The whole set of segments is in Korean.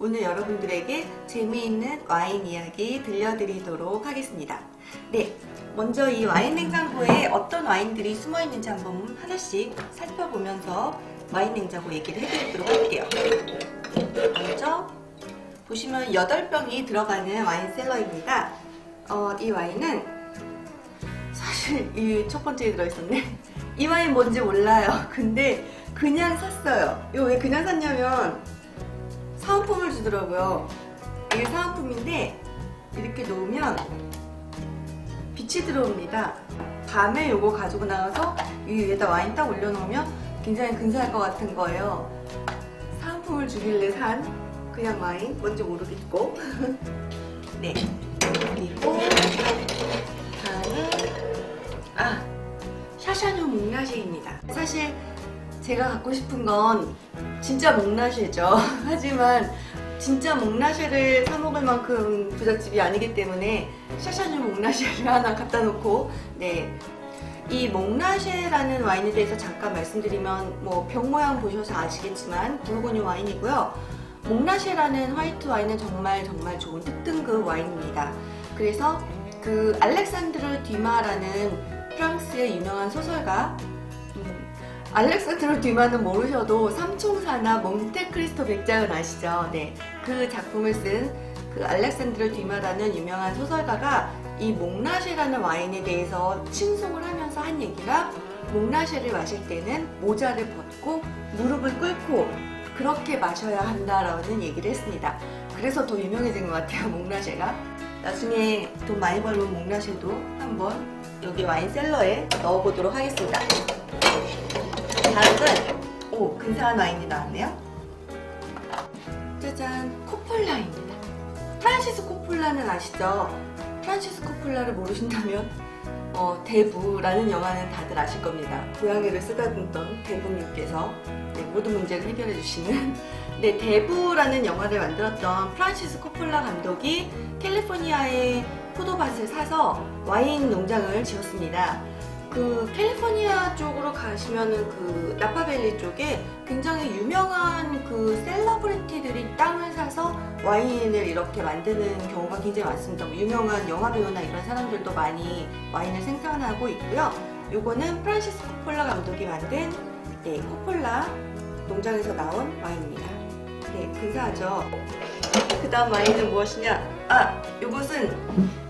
오늘 여러분들에게 재미있는 와인 이야기 들려드리도록 하겠습니다. 네, 먼저 이 와인 냉장고에 어떤 와인들이 숨어 있는지 한번 하나씩 살펴보면서 와인 냉장고 얘기를 해드리도록 할게요. 먼저 보시면 8병이 들어가는 와인 셀러입니다. 어, 이 와인은 사실 이 첫 번째에 들어있었네. 이 와인 뭔지 몰라요. 근데 그냥 샀어요. 이거 왜 그냥 샀냐면 사은품을 주더라고요. 이게 사은품인데 이렇게 놓으면 빛이 들어옵니다. 밤에 이거 가지고 나가서 이 위에다 와인 딱 올려놓으면 굉장히 근사할 것 같은 거예요. 사은품을 주길래 산 그냥 와인 뭔지 모르겠고 네 그리고 다음은 아 샤샤뉴 목라시입니다. 사실 제가 갖고 싶은 건 진짜 목라시죠. 하지만 진짜 목라시를 사 먹을 만큼 부잣집이 아니기 때문에 샤샤뉴 목라시를 하나 갖다 놓고 네. 이 몽라쉐라는 와인에 대해서 잠깐 말씀드리면 뭐 병 모양 보셔서 아시겠지만 붉은이 와인이고요. 몽라쉐라는 화이트 와인은 정말 정말 좋은 특등급 와인입니다. 그래서 그 알렉산드르 뒤마라는 프랑스의 유명한 소설가 음, 알렉산드르 뒤마는 모르셔도 삼총사나 몬테크리스토 백작은 아시죠? 네, 그 작품을 쓴 그 알렉산드르 뒤마라는 유명한 소설가가 이 몽라쉐라는 와인에 대해서 칭송을 하면서 한 얘기가 몽라쉐를 마실 때는 모자를 벗고 무릎을 꿇고 그렇게 마셔야 한다라는 얘기를 했습니다. 그래서 더 유명해진 것 같아요, 몽라쉐가. 나중에 돈 많이 벌면 몽라쉐도 한번 여기 와인 셀러에 넣어보도록 하겠습니다. 다음은 오 근사한 와인이 나왔네요. 짜잔 코폴라입니다. 프란시스 코폴라는 아시죠? 프란시스 코폴라를 모르신다면 어, 대부라는 영화는 다들 아실 겁니다. 고양이를 쓰다듬던 대부님께서 네, 모든 문제를 해결해 주시는 네, 대부라는 영화를 만들었던 프란시스 코폴라 감독이 캘리포니아의 포도밭을 사서 와인 농장을 지었습니다. 그 캘리포니아 쪽으로 가시면은 그 나파밸리 쪽에 굉장히 유명한 그 셀러브리티들이 땅을 사서 와인을 이렇게 만드는 경우가 굉장히 많습니다. 뭐 유명한 영화 배우나 이런 사람들도 많이 와인을 생산하고 있고요. 요거는 프란시스 코폴라 감독이 만든 네, 코폴라 농장에서 나온 와인입니다. 네, 근사하죠. 그 다음 와인은 무엇이냐? 아, 요것은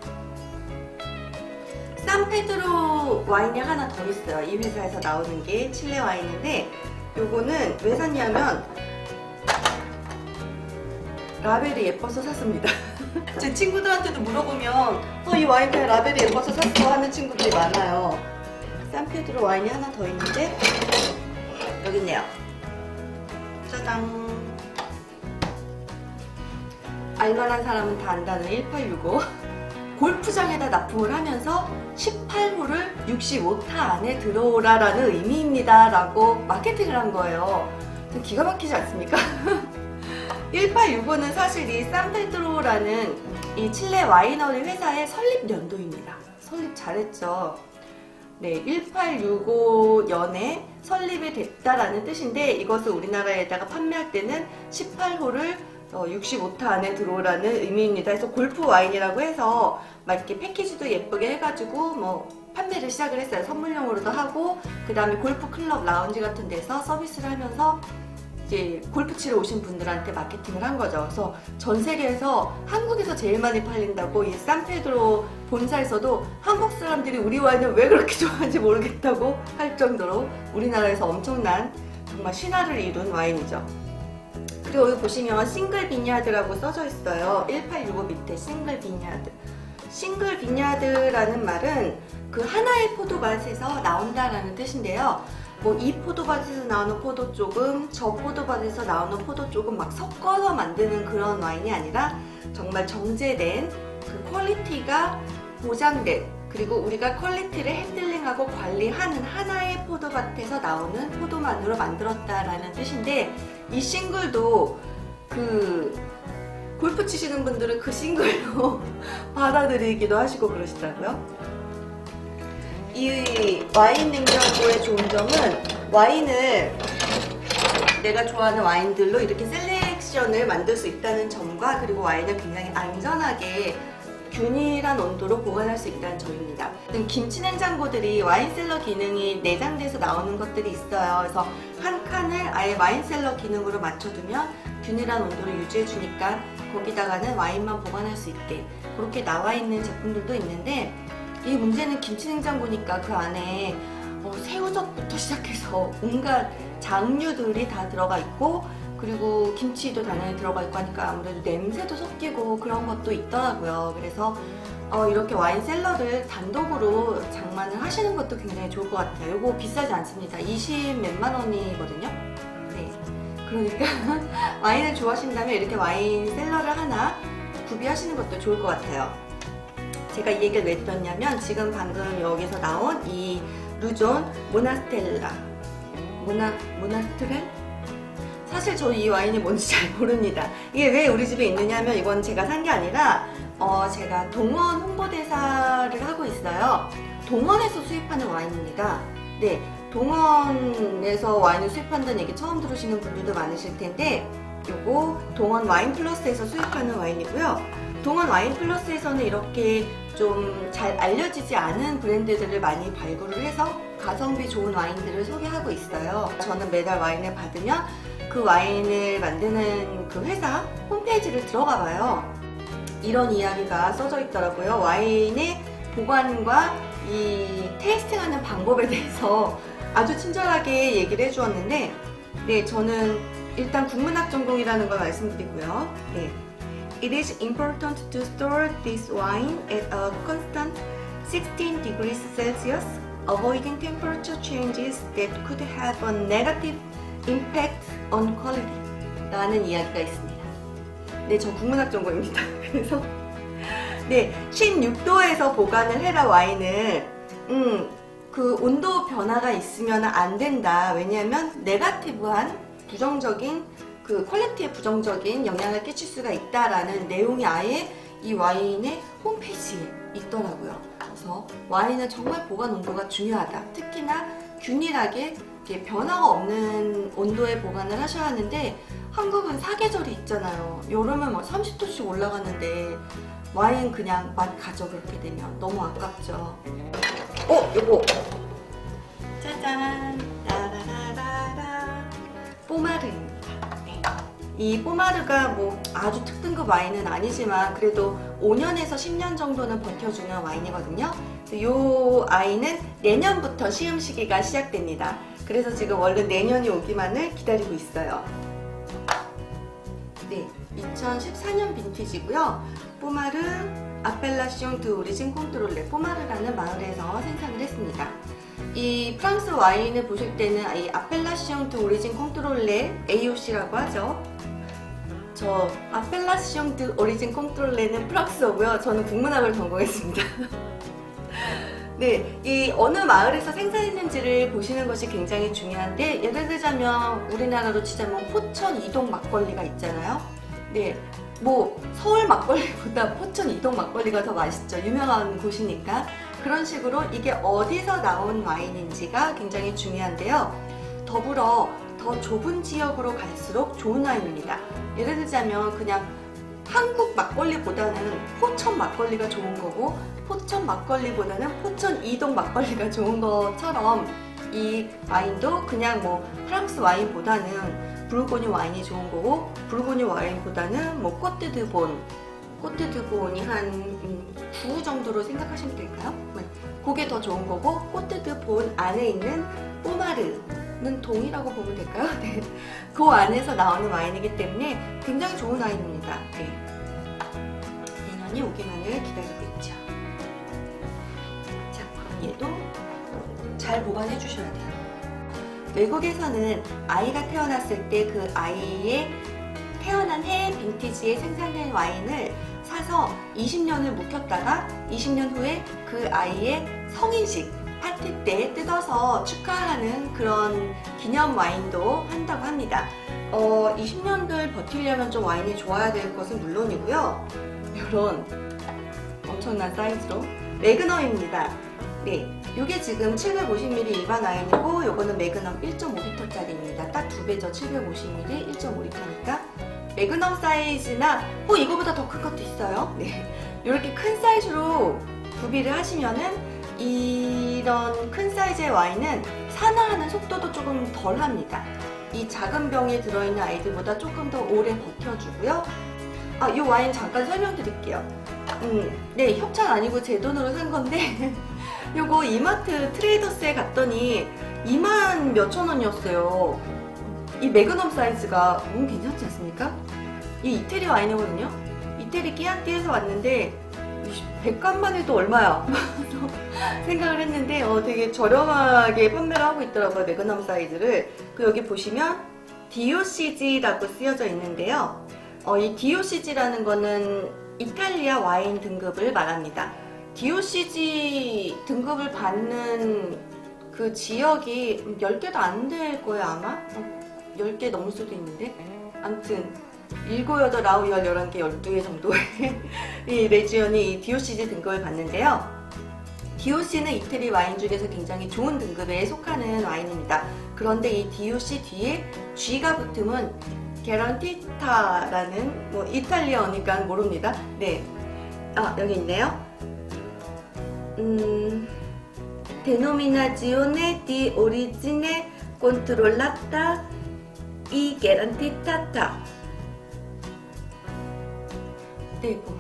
산페드로 와인이 하나 더 있어요. 이 회사에서 나오는 게 칠레 와인인데 요거는 왜 샀냐면 라벨이 예뻐서 샀습니다. 제 친구들한테도 물어보면 어, 이 와인 그냥 라벨이 예뻐서 샀어 하는 친구들이 많아요. 산페드로 와인이 하나 더 있는데 여기 있네요. 짜잔. 알만한 사람은 다 안다는 1865. 골프장에다 납품을 하면서 18호를 65타 안에 들어오라라는 의미입니다. 라고 마케팅을 한 거예요. 좀 기가 막히지 않습니까? 1865는 사실 이 산페드로라는 이 칠레 와이너리 회사의 설립 연도입니다. 설립 잘했죠. 네, 1865년에 설립이 됐다라는 뜻인데 이것을 우리나라에다가 판매할 때는 18호를 65타 안에 들어오라는 의미입니다. 그래서 골프 와인이라고 해서 막 이렇게 패키지도 예쁘게 해가지고 뭐 판매를 시작을 했어요. 선물용으로도 하고 그 다음에 골프 클럽 라운지 같은 데서 서비스를 하면서 이제 골프 치러 오신 분들한테 마케팅을 한 거죠. 그래서 전 세계에서 한국에서 제일 많이 팔린다고 이 산페드로 본사에서도 한국 사람들이 우리 와인을 왜 그렇게 좋아하는지 모르겠다고 할 정도로 우리나라에서 엄청난 정말 신화를 이룬 와인이죠. 그리고 여기 보시면 싱글 비냐드라고 써져 있어요. 1865 밑에 싱글 비냐드. 싱글 비냐드라는 말은 그 하나의 포도밭에서 나온다라는 뜻인데요. 뭐 이 포도밭에서 나오는 포도 조금, 저 포도밭에서 나오는 포도 조금 막 섞어서 만드는 그런 와인이 아니라 정말 정제된 그 퀄리티가 보장된 그리고 우리가 퀄리티를 핸들 링하고 관리하는 하나의 포도밭에서 나오는 포도만으로 만들었다라는 뜻인데 이 싱글도 그 골프 치시는 분들은 그 싱글로 받아들이기도 하시고 그러시더라고요. 이 와인 냉장고의 좋은 점은 와인을 내가 좋아하는 와인들로 이렇게 셀렉 셀렉션을 만들 수 있다는 점과 그리고 와인을 굉장히 안전하게 균일한 온도로 보관할 수 있다는 점입니다. 김치 냉장고들이 와인셀러 기능이 내장돼서 나오는 것들이 있어요. 그래서 한 칸을 아예 와인셀러 기능으로 맞춰두면 균일한 온도를 유지해 주니까 거기다가는 와인만 보관할 수 있게 그렇게 나와 있는 제품들도 있는데 이 문제는 김치 냉장고니까 그 안에 어, 새우젓부터 시작해서 온갖 장류들이 다 들어가 있고 그리고 김치도 당연히 들어가 있고 하니까 아무래도 냄새도 섞이고 그런 것도 있더라고요. 그래서 어, 이렇게 와인 셀러를 단독으로 장만을 하시는 것도 굉장히 좋을 것 같아요. 이거 비싸지 않습니다. 20 몇만 원이거든요. 네. 그러니까 와인을 좋아하신다면 이렇게 와인 셀러를 하나 구비하시는 것도 좋을 것 같아요. 제가 이 얘기를 왜 드렸냐면 지금 방금 여기서 나온 이 루존 모나스텔라 모나 모나스트렐 사실 저 이 와인이 뭔지 잘 모릅니다. 이게 왜 우리 집에 있느냐면 이건 제가 산 게 아니라 어, 제가 동원 홍보대사를 하고 있어요. 동원에서 수입하는 와인입니다. 네, 동원에서 와인을 수입한다는 얘기 처음 들으시는 분들도 많으실 텐데 요거 동원 와인 플러스에서 수입하는 와인이고요. 동원 와인 플러스에서는 이렇게 좀 잘 알려지지 않은 브랜드들을 많이 발굴을 해서 가성비 좋은 와인들을 소개하고 있어요. 저는 매달 와인을 받으면 그 와인을 만드는 그 회사 홈페이지를 들어가 봐요. 이런 이야기가 써져 있더라고요. 와인의 보관과 이 테이스팅하는 방법에 대해서 아주 친절하게 얘기를 해주었는데, 네, 저는 일단 국문학 전공이라는 걸 말씀드리고요. 네. It is important to store this wine at a constant 16 degrees Celsius, avoiding temperature changes that could have a negative impact on quality. 라는 이야기가 있습니다. 네, 저 국문학 전공입니다. 그래서 네, 16도에서 보관을 해라 와인을 음, 그 온도 변화가 있으면 안 된다. 왜냐하면 네가티브한 부정적인 그 퀄리티에 부정적인 영향을 끼칠 수가 있다라는 내용이 아예 이 와인의 홈페이지에 있더라고요. 그래서 와인은 정말 보관 온도가 중요하다. 특히나 균일하게 이렇게 변화가 없는 온도에 보관을 하셔야 하는데 한국은 사계절이 있잖아요. 여름은 막 30도씩 올라가는데 와인 그냥 맛 가져 그렇게 되면 너무 아깝죠. 어, 요거 짜잔 라라라라라 뽀마르입니다. 네. 이 뽀마르가 뭐 아주 특등급 와인은 아니지만 그래도 5년에서 10년 정도는 버텨주는 와인이거든요. 이 아이는 내년부터 시음 시기가 시작됩니다. 그래서 지금 얼른 내년이 오기만을 기다리고 있어요. 네, 2014년 빈티지고요. 뽀마르 아펠라시옹 드 오리진 콘트롤레 뽀마르라는 마을에서 생산을 했습니다. 이 프랑스 와인을 보실 때는 이 아펠라시옹 드 오리진 콘트롤레 AOC라고 하죠. 저 아펠라시옹 드 오리진 콘트롤레는 프랑스어고요. 저는 국문학을 전공했습니다. 네, 이 어느 마을에서 생산했는지를 보시는 것이 굉장히 중요한데 예를 들자면 우리나라로 치자면 포천 이동 막걸리가 있잖아요. 네, 뭐 서울 막걸리보다 포천 이동 막걸리가 더 맛있죠. 유명한 곳이니까 그런 식으로 이게 어디서 나온 와인인지가 굉장히 중요한데요. 더불어 더 좁은 지역으로 갈수록 좋은 와인입니다. 예를 들자면 그냥 한국 막걸리보다는 포천 막걸리가 좋은 거고 포천 막걸리보다는 포천 이동 막걸리가 좋은 것처럼 이 와인도 그냥 뭐 프랑스 와인보다는 부르고뉴 와인이 좋은 거고 부르고뉴 와인보다는 뭐 꼬뜨드본 꼬뜨드본이 한 9 정도로 생각하시면 될까요? 네. 그게 더 좋은 거고 꼬뜨드본 안에 있는 뽀마르는 동이라고 보면 될까요? 네. 그 안에서 나오는 와인이기 때문에 굉장히 좋은 와인입니다. 네. 내년이 오기만을 기다리고 그럼 얘도 잘 보관해 주셔야 돼요. 외국에서는 아이가 태어났을 때 그 아이의 태어난 해 빈티지에 생산된 와인을 사서 20년을 묵혔다가 20년 후에 그 아이의 성인식 파티 때 뜯어서 축하하는 그런 기념 와인도 한다고 합니다. 어, 20년을 버티려면 좀 와인이 좋아야 될 것은 물론이고요. 이런 엄청난 사이즈로 매그넘입니다. 네, 이게 지금 750ml 일반 와인이고 요거는 매그넘 1.5리터짜리입니다. 딱 두 배죠. 750ml 1.5리터니까 매그넘 사이즈나 어 이거보다 더 큰 것도 있어요. 네, 이렇게 큰 사이즈로 구비를 하시면은 이런 큰 사이즈의 와인은 산화하는 속도도 조금 덜 합니다. 이 작은 병에 들어있는 아이들보다 조금 더 오래 버텨주고요. 아, 이 와인 잠깐 설명드릴게요. 음, 네, 협찬 아니고 제 돈으로 산 건데, 요거 이마트 트레이더스에 갔더니 2만 몇천 원이었어요. 이 매그넘 사이즈가 너무 괜찮지 않습니까? 이 이태리 와인이거든요. 이태리 끼안띠에서 왔는데, 이 백간만 해도 얼마야? 생각을 했는데, 어, 되게 저렴하게 판매를 하고 있더라고요, 매그넘 사이즈를. 그 여기 보시면, DOCG라고 쓰여져 있는데요. 어, 이 DOCG라는 거는 이탈리아 와인 등급을 말합니다. DOCG 등급을 받는 그 지역이 10개도 안 될 거예요, 아마? 어, 10개 넘을 수도 있는데. 아무튼, 7, 8, 9, 10, 11개, 12개 정도의 이 레지언이 이 DOCG 등급을 받는데요. DOC는 이태리 와인 중에서 굉장히 좋은 등급에 속하는 와인입니다. 그런데 이 DOC 뒤에 G가 붙으면 게런티타라는 뭐 이탈리아어니까 모릅니다. 네. 아, 여기 있네요. 음, denominazione di origine controllata i garantitata. 네, 이거.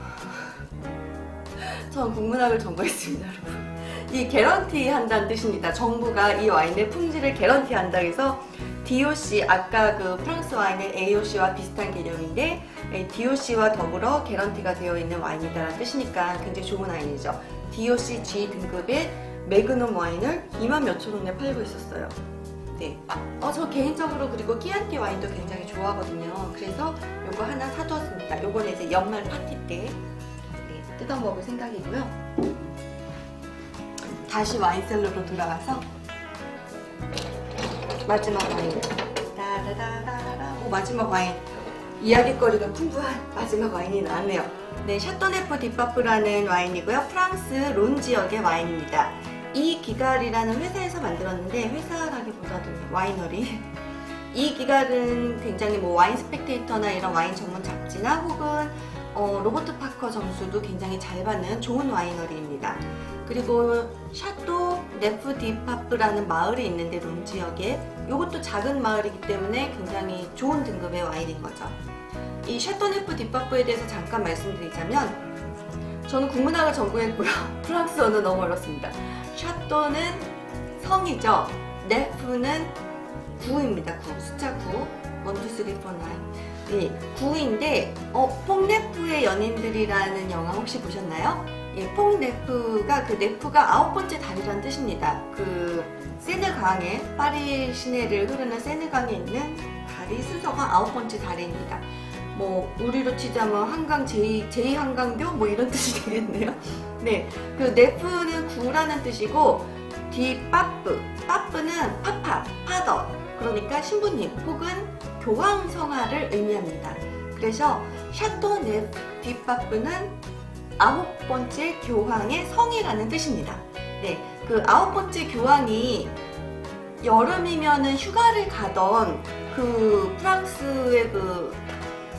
전 국문학을 전공했습니다, 여러분. 이 개런티 한다는 뜻입니다. 정부가 이 와인의 품질을 개런티 한다 그래서 DOC 아까 그 프랑스 와인의 AOC와 비슷한 개념인데 DOC와 더불어 개런티가 되어 있는 와인이다라는 뜻이니까 굉장히 좋은 와인이죠. DOC G 등급의 매그넘 와인을 2만 몇천 원에 팔고 있었어요. 네. 어, 저 개인적으로 그리고 끼안티 와인도 굉장히 좋아하거든요. 그래서 요거 하나 사두었습니다. 요거는 이제 연말 파티 때 네, 뜯어 먹을 생각이고요. 다시 와인셀러로 돌아와서 마지막 와인. 따라라라라. 오, 마지막 와인. 이야기거리가 풍부한 마지막 와인이 나왔네요. 네, 샤토네프 디파프라는 와인이고요. 프랑스 론 지역의 와인입니다. 이 기갈이라는 회사에서 만들었는데 회사라기보다도 와이너리. 이 기갈은 굉장히 뭐 와인 스펙테이터나 이런 와인 전문 잡지나 혹은 어, 로버트 파커 점수도 굉장히 잘 받는 좋은 와이너리입니다. 그리고 샤또 네프 디파프라는 마을이 있는데 론 지역에 이것도 작은 마을이기 때문에 굉장히 좋은 등급의 와인인 거죠. 이 샤또 네프 디파프에 대해서 잠깐 말씀드리자면 저는 국문학을 전공했고요. 프랑스어는 너무 어렵습니다. 샤또는 성이죠. 네프는 구입니다. 구 숫자 9 1, 2, 3, 4, 9 네, 9인데 어, 퐁네프의 연인들이라는 영화 혹시 보셨나요? 예, 퐁네프가 그 네프가 아홉 번째 다리라는 뜻입니다. 그 세느강에 파리 시내를 흐르는 세느강에 있는 다리 순서가 아홉 번째 다리입니다. 뭐 우리로 치자면 한강 제2, 제2한강교 뭐 이런 뜻이 되겠네요. 네, 그 네프는 구라는 뜻이고 디빠프, 빠프는 파파, 파더 그러니까 신부님 혹은 교황 성화를 의미합니다. 그래서 샤토 네프 디빠프는 아홉 번째 교황의 성이라는 뜻입니다. 네, 그 아홉 번째 교황이 여름이면은 휴가를 가던 그 프랑스의 그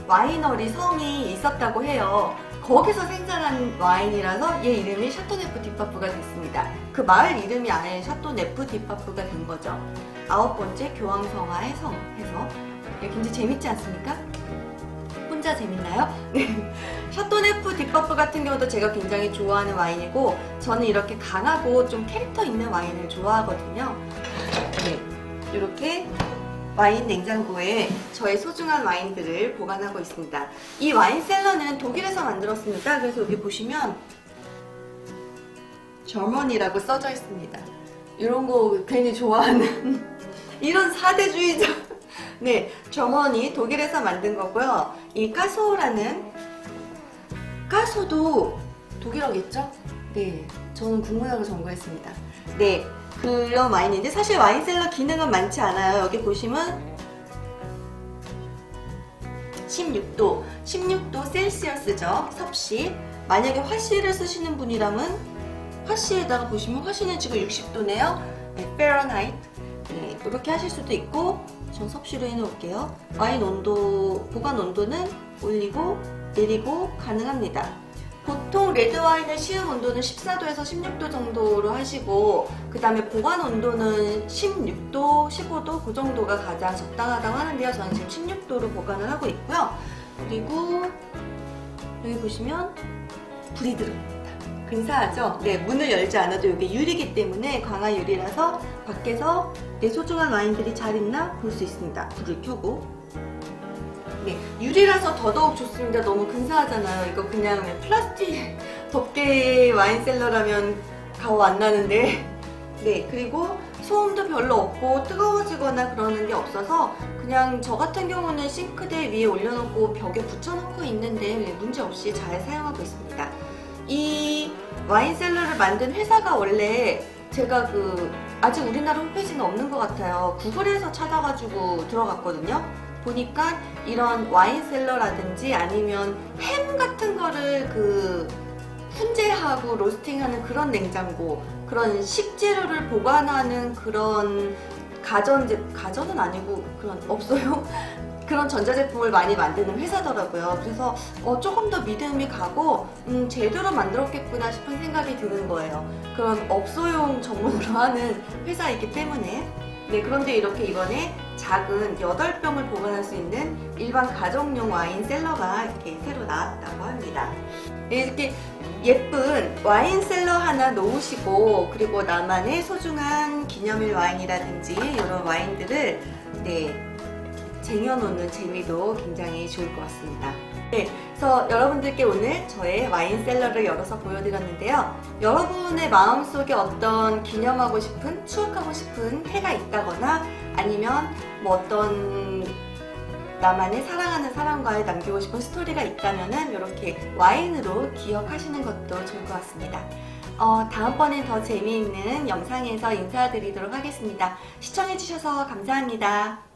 와이너리 성이 있었다고 해요. 거기서 생산한 와인이라서 얘 이름이 샤토네프 디파프가 됐습니다. 그 마을 이름이 아예 샤토네프 디파프가 된 거죠. 아홉 번째 교황성화의 성 해서 네, 굉장히 재밌지 않습니까? 혼자 재밌나요? 네. 샤토네프 뒷버프 같은 경우도 제가 굉장히 좋아하는 와인이고 저는 이렇게 강하고 좀 캐릭터 있는 와인을 좋아하거든요. 네, 이렇게 와인 냉장고에 저의 소중한 와인들을 보관하고 있습니다. 이 와인 셀러는 독일에서 만들었습니다. 그래서 여기 보시면 저먼이라고 써져 있습니다. 이런 거 괜히 좋아하는 이런 사대주의자. 네, 저먼이 독일에서 만든 거고요. 이 까소라는 까소도 독일어겠죠? 네, 저는 국문학을 전공했습니다. 네, 그런 와인인데 사실 와인셀러 기능은 많지 않아요. 여기 보시면 16도, 16도 셀시어스죠. 섭씨. 만약에 화씨를 쓰시는 분이라면 화씨에다가 보시면 화씨는 지금 60도네요. 네, 페런하이트. 네, 이렇게 하실 수도 있고 전 섭씨로 해놓을게요. 와인 온도, 보관 온도는 올리고 내리고 가능합니다. 보통 레드 와인을 시음 온도는 14도에서 16도 정도로 하시고 그 다음에 보관 온도는 16도, 15도 그 정도가 가장 적당하다고 하는데요. 저는 지금 16도로 보관을 하고 있고요. 그리고 여기 보시면 불이 들어옵니다. 근사하죠? 네, 문을 열지 않아도 이게 유리기 때문에 광화 유리라서 밖에서 내 소중한 와인들이 잘 있나 볼 수 있습니다. 불을 켜고. 네, 유리라서 더더욱 좋습니다. 너무 근사하잖아요. 이거 그냥 플라스틱 덮개 와인셀러라면 가오 안 나는데. 네, 그리고 소음도 별로 없고 뜨거워지거나 그러는 게 없어서 그냥 저 같은 경우는 싱크대 위에 올려놓고 벽에 붙여놓고 있는데 문제 없이 잘 사용하고 있습니다. 이 와인셀러를 만든 회사가 원래 제가 그 아직 우리나라 홈페이지는 없는 것 같아요. 구글에서 찾아가지고 들어갔거든요. 보니까 이런 와인셀러라든지 아니면 햄 같은 거를 그 훈제하고 로스팅하는 그런 냉장고, 그런 식재료를 보관하는 그런 가전제 가전은 아니고 그런 없어요. 그런 전자제품을 많이 만드는 회사더라고요. 그래서 어, 조금 더 믿음이 가고 음, 제대로 만들었겠구나 싶은 생각이 드는 거예요. 그런 업소용 전문으로 하는 회사이기 때문에 네 그런데 이렇게 이번에 작은 8병을 보관할 수 있는 일반 가정용 와인 셀러가 이렇게 새로 나왔다고 합니다. 네, 이렇게 예쁜 와인 셀러 하나 놓으시고 그리고 나만의 소중한 기념일 와인이라든지 이런 와인들을 네 쟁여놓는 재미도 굉장히 좋을 것 같습니다. 네, 그래서 여러분들께 오늘 저의 와인 셀러를 열어서 보여드렸는데요. 여러분의 마음속에 어떤 기념하고 싶은, 추억하고 싶은 해가 있다거나 아니면 뭐 어떤 나만의 사랑하는 사람과의 남기고 싶은 스토리가 있다면은 이렇게 와인으로 기억하시는 것도 좋을 것 같습니다. 어, 다음번엔 더 재미있는 영상에서 인사드리도록 하겠습니다. 시청해주셔서 감사합니다.